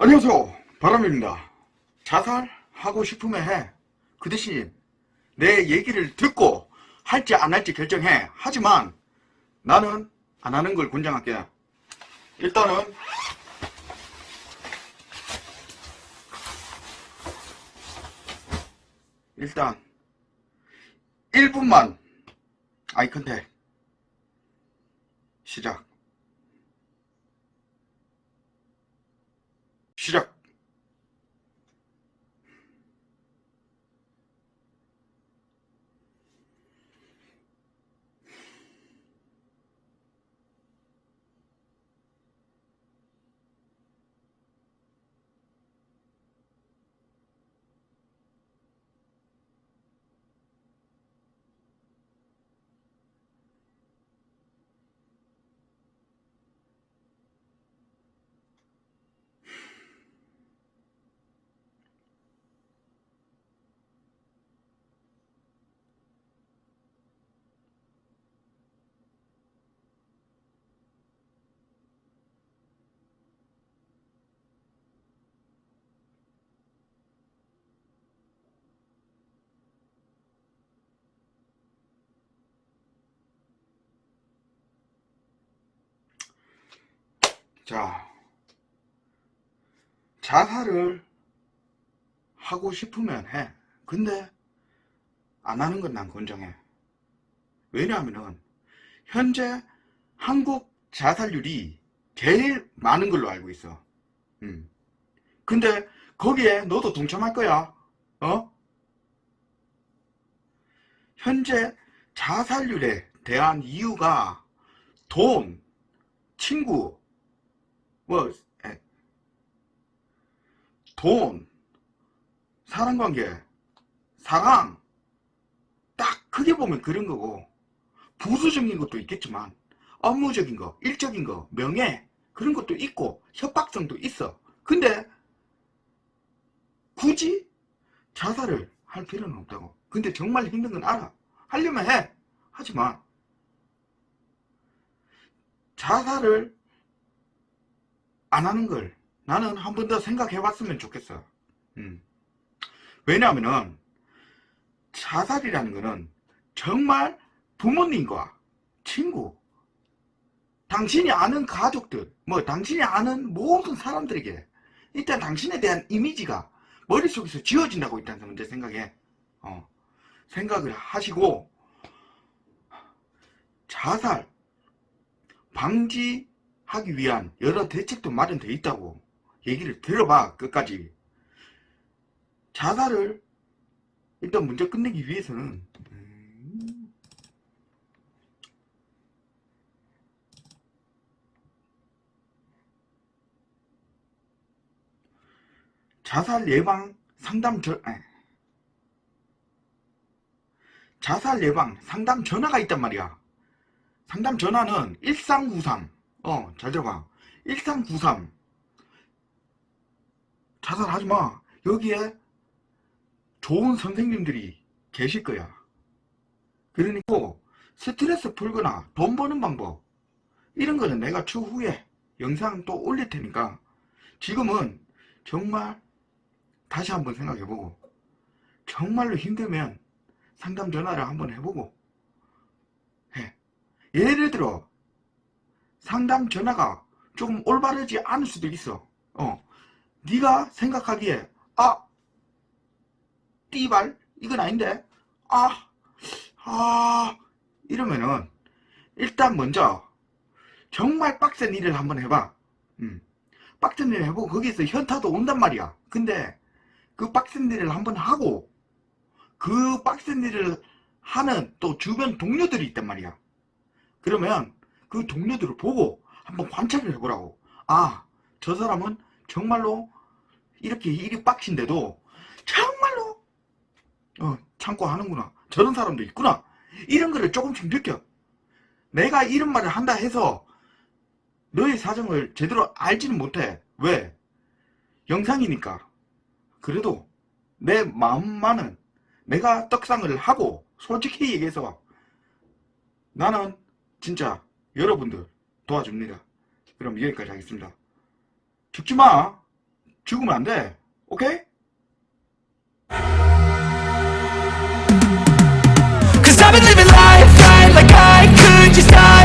안녕하세요. 바람입니다. 자살하고 싶으면 해. 그 대신 내 얘기를 듣고 할지 안 할지 결정해. 하지만 나는 안 하는 걸 권장할게. 일단은 일단 1분만 아이 컨택 시작 시작 자, 자살을 하고 싶으면 해. 근데 안 하는 건 난 권장해. 왜냐하면은 현재 한국 자살률이 제일 많은 걸로 알고 있어. 음. 근데 거기에 너도 동참할 거야. 어? 현재 자살률에 대한 이유가 돈, 친구, 뭐, 에, 돈, 사랑관계, 사랑, 딱 크게 보면 그런 거고, 부수적인 것도 있겠지만, 업무적인 거, 일적인 거, 명예, 그런 것도 있고, 협박성도 있어. 근데, 굳이 자살을 할 필요는 없다고. 근데 정말 힘든 건 알아. 하려면 해. 하지만, 자살을 안 하는 걸 나는 한 번 더 생각해 봤으면 좋겠어. 음. 왜냐하면은 자살이라는 거는 정말 부모님과 친구, 당신이 아는 가족들, 뭐 당신이 아는 모든 사람들에게 일단 당신에 대한 이미지가 머릿속에서 지워진다고 일단 먼저 생각해. 어. 생각을 하시고 자살 방지 하기 위한 여러 대책도 마련되어 있다고 얘기를 들어봐 끝까지 자살을 일단 먼저 끝내기 위해서는 음, 자살 예방 상담 전 아니, 자살 예방 상담 전화가 있단 말이야. 상담 전화는 1393. 어, 잘 들어봐. 1393. 자살하지 마. 여기에 좋은 선생님들이 계실 거야. 그러니까 스트레스 풀거나 돈 버는 방법 이런 거는 내가 추후에 영상 또 올릴 테니까 지금은 정말 다시 한번 생각해보고 정말로 힘들면 상담 전화를 한번 해보고 해. 예를 들어 상담 전화가 조금 올바르지 않을 수도 있어. 어, 네가 생각하기에 아 띠발 이건 아닌데 아 아, 이러면은 일단 먼저 정말 빡센 일을 한번 해봐. 음. 빡센 일을 해보고 거기서 현타도 온단 말이야. 근데 그 빡센 일을 한번 하고 그 빡센 일을 하는 또 주변 동료들이 있단 말이야. 그러면 그 동료들을 보고 한번 관찰을 해보라고. 아, 저 사람은 정말로 이렇게 일이 빡친데도 정말로 어, 참고 하는구나. 저런 사람도 있구나. 이런 거를 조금씩 느껴. 내가 이런 말을 한다 해서 너의 사정을 제대로 알지는 못해. 왜? 영상이니까. 그래도 내 마음만은 내가 떡상을 하고 솔직히 얘기해서 나는 진짜 여러분들 도와줍니다. 그럼 여기까지 하겠습니다. 죽지 마. 죽으면 안 돼. 오케이? Cause I've been living life right like I could just die